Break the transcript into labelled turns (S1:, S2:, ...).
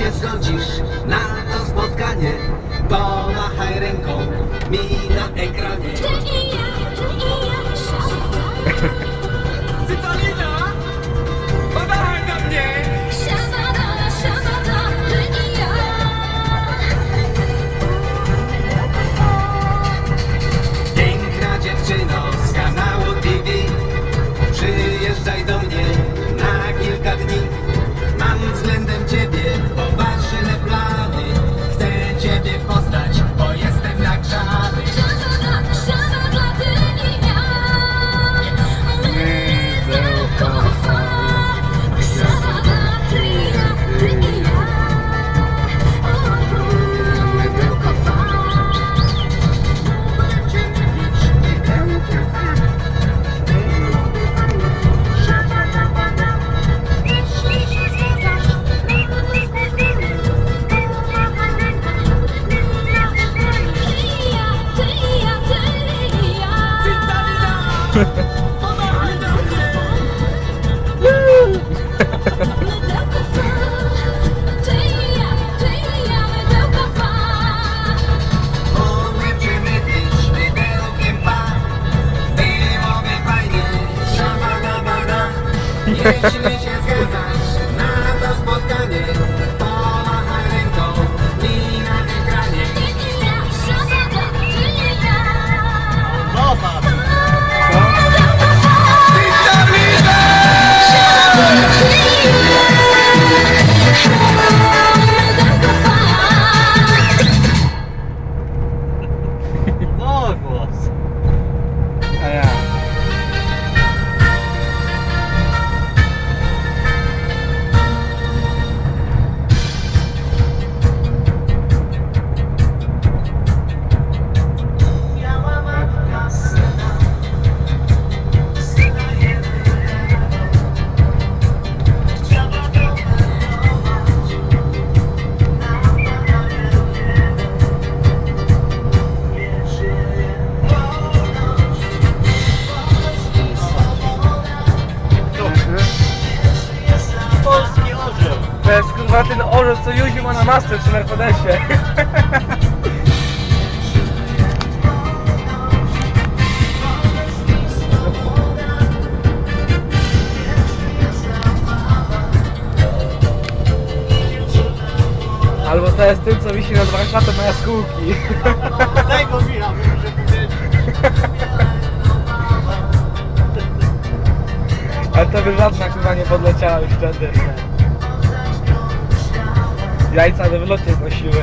S1: się zgodzisz na to spotkanie. Pomachaj ręką, mi
S2: Mieliśmy się
S1: zgadzać. To
S3: jest kurwa ten orzeł, co Józi ma na masce przy Mercedesie. Albo to jest tym, co wisi nad warsztatem na jaskółki.
S4: Daj go Michał, muszę powiedzieć.
S3: Ale to by żadna chyba nie podleciała już wtedy. Jajca na wylocie znosiły.